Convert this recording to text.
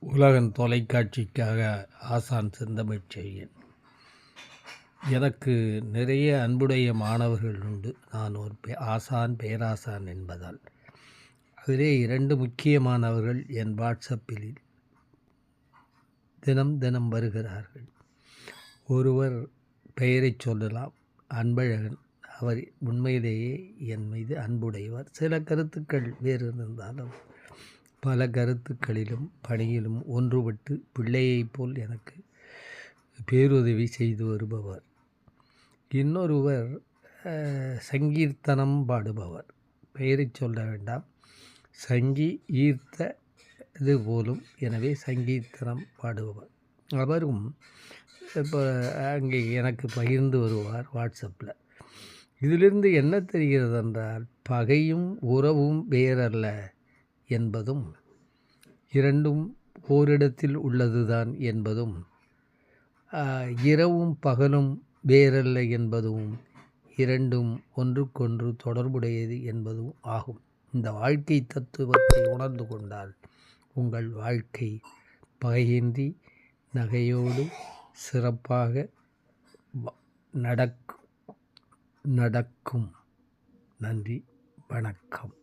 உலகன் தொலைக்காட்சிக்காக ஆசான் செந்தமிழ் செய்யன். எனக்கு நிறைய அன்புடைய மாணவர்கள் உண்டு. நான் ஒரு பே ஆசான் பேராசான் என்பதால். அதிலே இரண்டு முக்கியமானவர்கள் என் வாட்ஸ்அப்பில் தினம் தினம் வருகிறார்கள். ஒருவர் பெயரைச் சொல்லலாம் அன்பழகன். அவர் உண்மையிலேயே என் மீது அன்புடையவர். சில கருத்துக்கள் வேறு இருந்தாலும் பல கருத்துக்களிலும் பணியிலும் ஒன்றுபட்டு பிள்ளையைப் போல் எனக்கு பேருதவி செய்து வருபவர். இன்னொருவர் சங்கீர்த்தனம் பாடுபவர். பெயரை சொல்ல வேண்டாம். சங்கி ஈர்த்த இது போலும் எனவே சங்கீர்த்தனம் பாடுபவர். அவரும் இப்போ அங்கே எனக்கு பகிர்ந்து வருவார் வாட்ஸ்அப்பில். இதிலிருந்து என்ன தெரிகிறது என்றால் பகையும் உறவும் வேறல்ல. என்பதும் இரண்டும் ஓரிடத்தில் உள்ளதுதான் என்பதும் இரவும் பகலும் வேறல்ல என்பதும் இரண்டும் ஒன்றுக்கொன்று தொடர்புடையது என்பதும் ஆகும். இந்த வாழ்க்கை தத்துவத்தை உணர்ந்து கொண்டால் உங்கள் வாழ்க்கை பகையின்றி நகையோடு சிறப்பாக நடக்கும் நடக்கும். நன்றி வணக்கம்.